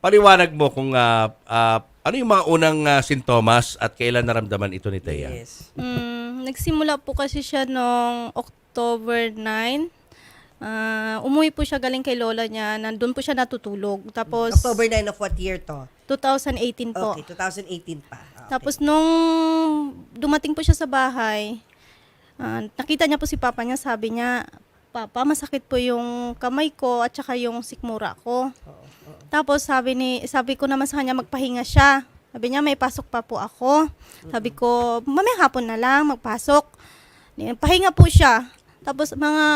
paliwanag mo kung ah, ah, ano yung mga unang ah, sintomas at kailan naramdaman ito ni Thea? Yes. Mm, nagsimula po kasi siya noong October 9. Ah, umuwi po siya galing kay lola niya. Nandun po siya natutulog. Tapos, October 9 of what year to? 2018 po. Okay, 2018 pa. Okay. Tapos nung dumating po siya sa bahay, ah, nakita niya po si papa niya, sabi niya, Papa, masakit po yung kamay ko at saka yung sikmura ko. Tapos sabi ni sabi ko naman sa kanya magpahinga siya. Sabi niya may pasok pa po ako. Sabi ko, mamaya hapon na lang magpasok. Pahinga po siya. Tapos mga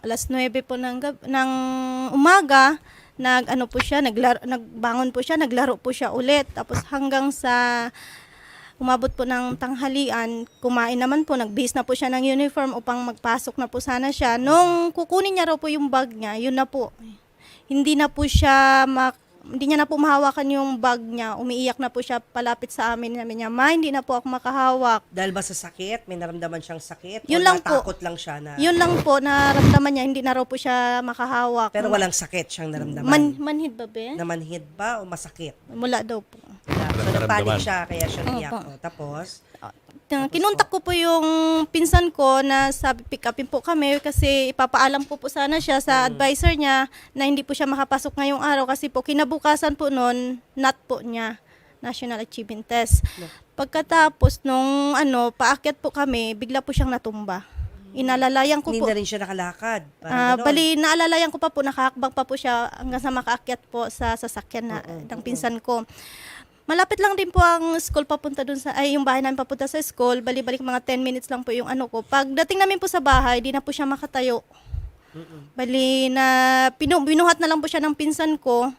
alas 9 po ng, ng umaga, nag ano po siya, naglaro, nagbangon po siya, naglaro po siya ulit. Tapos hanggang sa umabot po ng tanghalian, kumain naman po, nagbihis na po siya ng uniform upang magpasok na po sana siya. Nung kukunin niya raw po yung bag niya, yun na po. Hindi na po siya mak- hindi niya na po mahawakan yung bag niya. Umiiyak na po siya palapit sa amin. Sabi niya, Ma, hindi na po ako makahawak. Dahil ba sa sakit? May naramdaman siyang sakit? Yun o lang po. natakot lang siya na... Yun lang po, naramdaman niya, hindi na raw po siya makahawak. Pero walang sakit siyang naramdaman. Man, manhid ba, be? Namanhid ba o masakit? Mula daw po. Yeah. So, napanik siya, kaya siya naiyak. Opo. Oh, Tapos, Uh, kinuntak ko po yung pinsan ko na sabi pick upin po kami kasi ipapaalam ko po sana siya sa advisor niya na hindi po siya makapasok ngayong araw kasi po kinabukasan po noon not po niya National Achievement Test. Pagkatapos nung ano paakyat po kami bigla po siyang natumba. Inalalayan ko hindi po. na rin siya nakalakad. Parang Ah, ganon. bali, naalalayan ko pa po, nakakbang pa po siya hanggang sa makaakyat po sa sasakyan na, ng pinsan ko. Malapit lang din po ang school papunta dun sa, ay yung bahay namin papunta sa school, bali-balik mga 10 minutes lang po yung ano ko. Pagdating namin po sa bahay, di na po siya makatayo. Bali na, pinu, binuhat na lang po siya ng pinsan ko.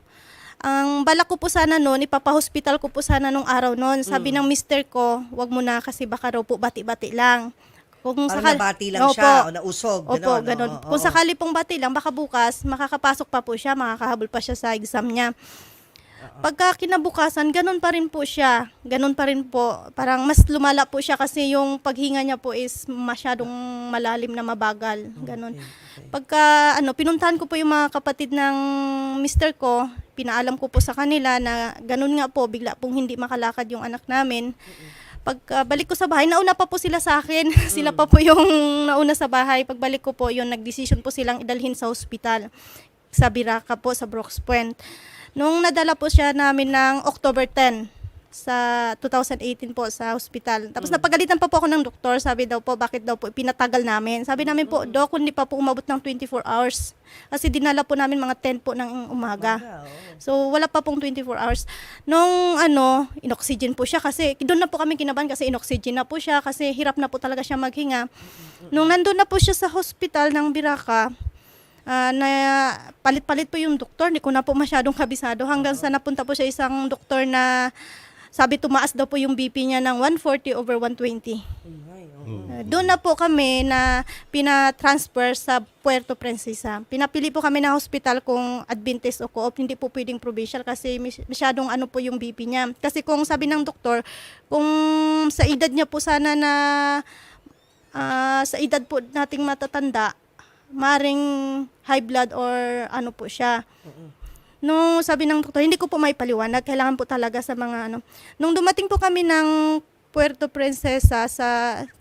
Ang balak ko po sana noon, ipapahospital ko po sana nung araw noon. Sabi ng mister ko, wag mo na kasi baka raw po bati-bati lang. Kung Parang sakal- nabati lang Opo. siya o nausog. Opo, ganon, ganun. oo, Kung oo. sakali pong bati lang, baka bukas, makakapasok pa po siya, makakahabol pa siya sa exam niya. Pagka kinabukasan, ganun pa rin po siya. Ganun pa rin po. Parang mas lumala po siya kasi yung paghinga niya po is masyadong malalim na mabagal. Ganun. Pagka ano, pinuntahan ko po yung mga kapatid ng mister ko, pinaalam ko po sa kanila na ganun nga po, bigla pong hindi makalakad yung anak namin. Pagka balik ko sa bahay, nauna pa po sila sa akin. sila pa po yung nauna sa bahay. Pagbalik ko po, yun, nagdesisyon po silang idalhin sa ospital. Sa Biraca po, sa Brooks Point. Nung nadala po siya namin ng October 10 sa 2018 po sa hospital. Tapos napagalitan pa po ako ng doktor. Sabi daw po, bakit daw po pinatagal namin. Sabi namin po, Dok, hindi pa po umabot ng 24 hours. Kasi dinala po namin mga 10 po ng umaga. So, wala pa pong 24 hours. Nung ano, inoxygen po siya kasi doon na po kami kinabahan kasi inoxygen na po siya kasi hirap na po talaga siya maghinga. Nung nandun na po siya sa hospital ng Biraca, ah, na palit-palit po yung doktor, hindi ko na po masyadong kabisado hanggang sa napunta po siya isang doktor na sabi tumaas daw po yung BP niya ng 140 over 120. Ay, oo. Uh, doon na po kami na pina-transfer sa Puerto Princesa. Pinapili po kami ng hospital kung Adventist o co-op, hindi po pwedeng provincial kasi masyadong ano po yung BP niya. Kasi kung sabi ng doktor, kung sa edad niya po sana na ah, sa edad po nating matatanda, maring high blood or ano po siya. Nung sabi ng doktor, hindi ko po may paliwanag, kailangan po talaga sa mga ano. Nung dumating po kami ng Puerto Princesa sa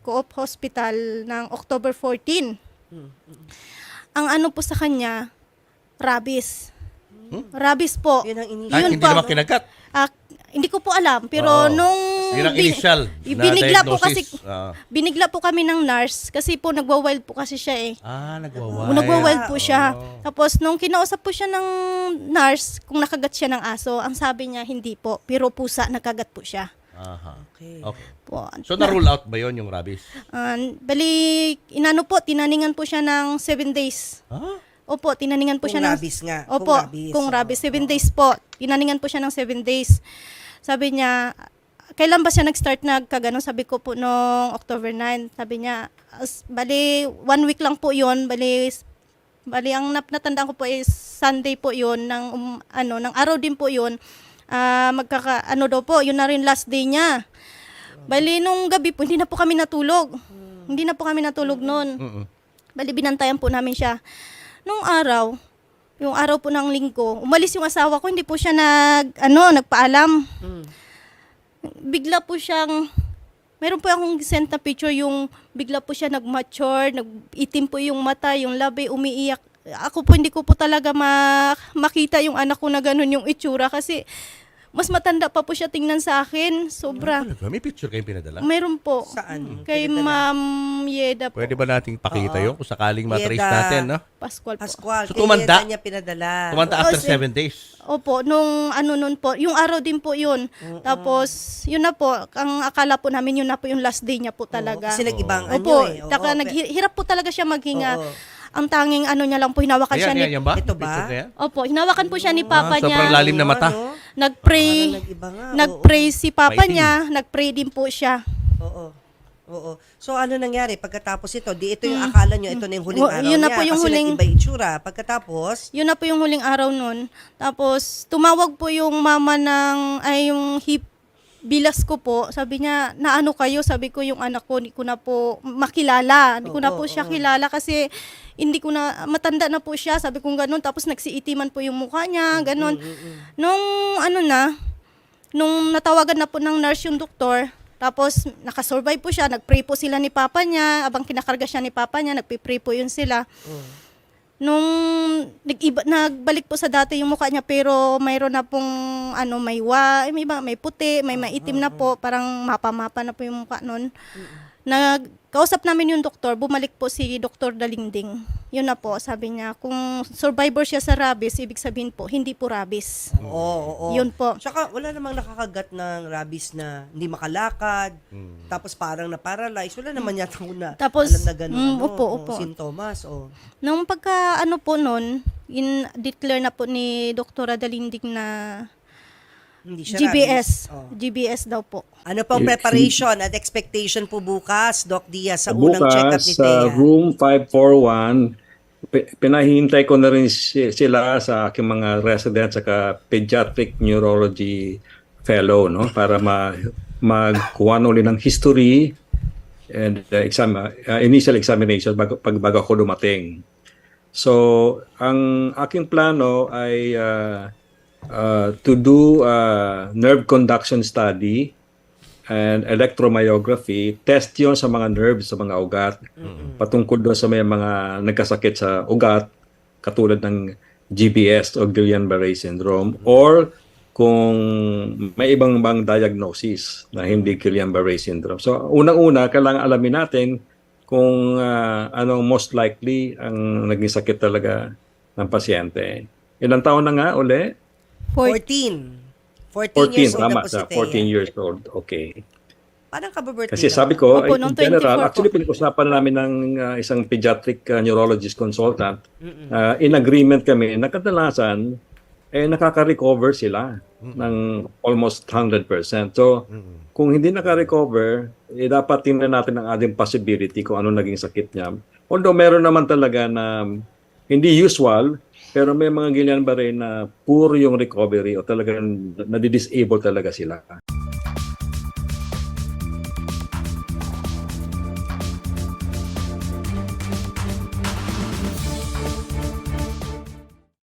Co-op Hospital ng October 14, ang ano po sa kanya, rabies. Rabies po. Yun ang initial. Ay, Yun hindi po. naman kinagat. Ah, hindi ko po alam, pero Oo. nung... Yun ang initial na binigla po kasi, diagnosis. Ah. binigla po kami ng nurse kasi po nagwa-wild po kasi siya eh. Ah, nagwawild. Nagwa-wild po siya. Tapos nung kinausap po siya ng nurse kung nakagat siya ng aso, ang sabi niya hindi po, pero pusa nakagat po siya. Aha. Okay. Okay. Po. So, na-rule out ba yon yung rabies? Ah, bali, inano po, tinaningan po siya ng 7 days. Ah? Opo, tinaningan po Kung siya ng... rabies nga. Opo, Kung rabies, kung rabies. 7 days po. Tinaningan po siya ng 7 days. Sabi niya, kailan ba siya nag-start nagkagano? Sabi ko po noong October 9. Sabi niya, as, bali, one week lang po yun. Bali, bali ang nap natandaan ko po is Sunday po yun. Ng, um, ano, ng araw din po yun. Ah, magkaka, ano daw po, yun na rin last day niya. Bali, nung gabi po, hindi na po kami natulog. Hindi na po kami natulog noon. Mm-mm. Bali, binantayan po namin siya. Nung araw, yung araw po ng linggo, umalis yung asawa ko, hindi po siya nag, ano, nagpaalam. Mm. Bigla po siyang, meron po akong sent na picture yung bigla po siya nag-mature, nag-itim po yung mata, yung labi, umiiyak. Ako po hindi ko po talaga ma- makita yung anak ko na ganun yung itsura kasi mas matanda pa po siya tingnan sa akin. Sobra. Talaga? May picture kayong pinadala? Meron po. Saan? Kay Pinadala? Ma'am Yeda po. Pwede ba nating pakita Oo. yun kung sakaling matrace Yeda. natin, no? Pascual po. Pascual. So, kay tumanda? Yeda niya pinadala. Kumanta Oo, after sir. seven days. Opo, nung ano nun po, yung araw din po yun. Tapos, yun na po, ang akala po namin yun na po yung last day niya po talaga. Oo, kasi nag-ibang Opo, ano eh. Oo, taka, pe- naghirap po talaga siya maghinga. Oo. Ang tanging ano niya lang po, hinawakan siya Ayan, ni... yan, yan ba? Ito ba? Picture na yan? Opo, hinawakan po siya ni papa Ah, niya. sobrang lalim na mata. Ano? Nag-pray. Parang nag-iba nga, Nag-pray si papa Maitim. niya. Nag-pray din po siya. Oo. Oo. So ano nangyari pagkatapos ito? Di ito yung akala nyo, ito na yung huling Oh, araw yun na niya. po yung kasi huling- nag-iba itsura. Pagkatapos, Yun na po yung huling araw nun. Tapos, tumawag po yung mama ng, ay yung hip, bilas ko po, sabi niya, naano kayo? Sabi ko, yung anak ko, hindi ko na po makilala. Hindi ko na po siya kilala kasi hindi ko na, matanda na po siya. Sabi ko ganun, tapos nagsiitiman po yung mukha niya, ganun. Nung ano na, nung natawagan na po ng nurse yung doktor, tapos nakasurvive po siya, nagpray po sila ni papa niya, abang kinakarga siya ni papa niya, nagpipray po yun sila. Nung nag-iba, nagbalik po sa dati yung mukha niya pero mayroon na pong ano may wa, may iba, may puti, may maitim na po, parang mapa-mapa na po yung mukha nun. Nagkausap namin yung doktor, bumalik po si Dr. Dalingding. Yun na po, sabi niya, kung survivor siya sa rabies, ibig sabihin po, hindi po rabies. oo, oo, oo. Yun po. Tsaka wala namang nakakagat ng rabies na hindi makalakad, tapos parang na-paralyze. Wala naman yata ko na Tapos, alam na gano'n. mm, ano, opo, oh, opo. Sintomas, oh. Nung pagka ano po nun, in declare na po ni Dr. Dalingding na Hindi siya GBS. rabies. Oh. GBS daw po. Ano pong Yes. preparation at expectation po bukas, Doc Diaz, sa unang check-up Bukas ni sa Thea? room 541, pi- pinahihintay ko na rin si- sila sa aking mga residents at pediatric neurology fellow no para ma magkuha na ulit ng history and uh, exam uh, initial examination bago pag bago ako dumating. So, ang aking plano ay uh, uh, to do a nerve conduction study and electromyography, test yon sa mga nerves, sa mga ugat, patungkol doon sa may mga nagkasakit sa ugat, katulad ng GBS o Guillain-Barré syndrome, or kung may ibang bang diagnosis na hindi Guillain-Barré syndrome. So, unang-una, kailangan alamin natin kung ah, anong most likely ang naging sakit talaga ng pasyente. Ilang taon na nga uli? 14. 14, years 14, old tama na po si Thea. 14 years old. Okay. Parang kababirthday Kasi lang. sabi ko, Opo, in noong general, 24 po. actually pinag-usapan namin ng uh, isang pediatric uh, neurologist consultant. Uh, in agreement kami na kadalasan, eh, nakaka-recover sila ng almost 100%. So, kung hindi naka-recover, eh, dapat tingnan natin ang ating possibility kung ano naging sakit niya. Although meron naman talaga na hindi usual, pero may mga Guillain-Barré na poor yung recovery o talagang nadi-disable talaga sila.